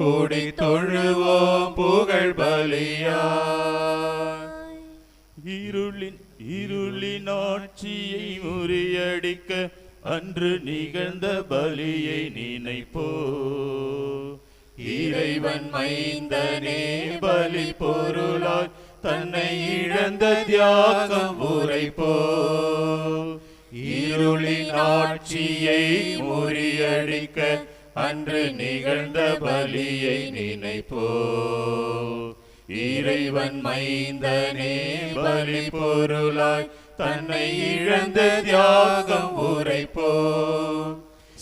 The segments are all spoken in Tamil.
கூடி தொழுவோம் புகழ் பலியா இருளின் இருளின் ஆட்சியை முறியடிக்க அன்று நிகழ்ந்த பலியை நினைப்போ. இறைவன் மைந்தனே பலி பொருளாய் தன்னை இழந்த தியாகம் உரைப்போ. இருளின் ஆட்சியை முறியடிக்க அன்று நிகழ்ந்த பலியை நினைப்போ? இறைவன் மைந்தனே பலி பொருளாய் தன்னை இழந்த தியாகம் உரைப்போ?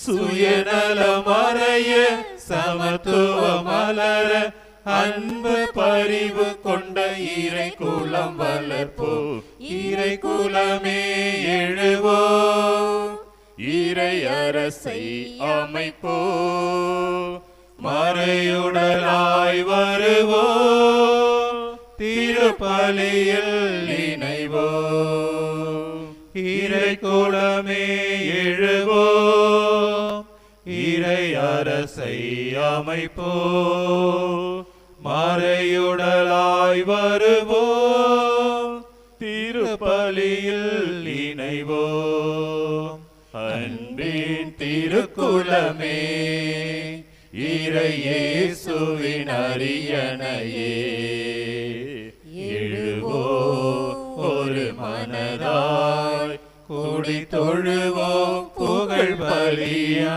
சுயநலமறைய சமத்துவம் மலர அன்பு பரிவு கொண்ட இறை குலம் வளர்ப்போ? இறை குலமே எழுவோ? இறை அரசை அமைப்போ? மறையுடலாய் வருவோ? திருப்பலியில் இணைவோ இறை குலமே எழுவோ? இறை அரசை அமைப்போ? மறையுடலாய் வருவோ? திருப்பலியில் இணைவோ அன்பின் திருக்குலமே இறையேசுவின் அரியணையே. எழுவோ ஒரு மனதாய் கூடி தொழுவோம் புகழ் பலியா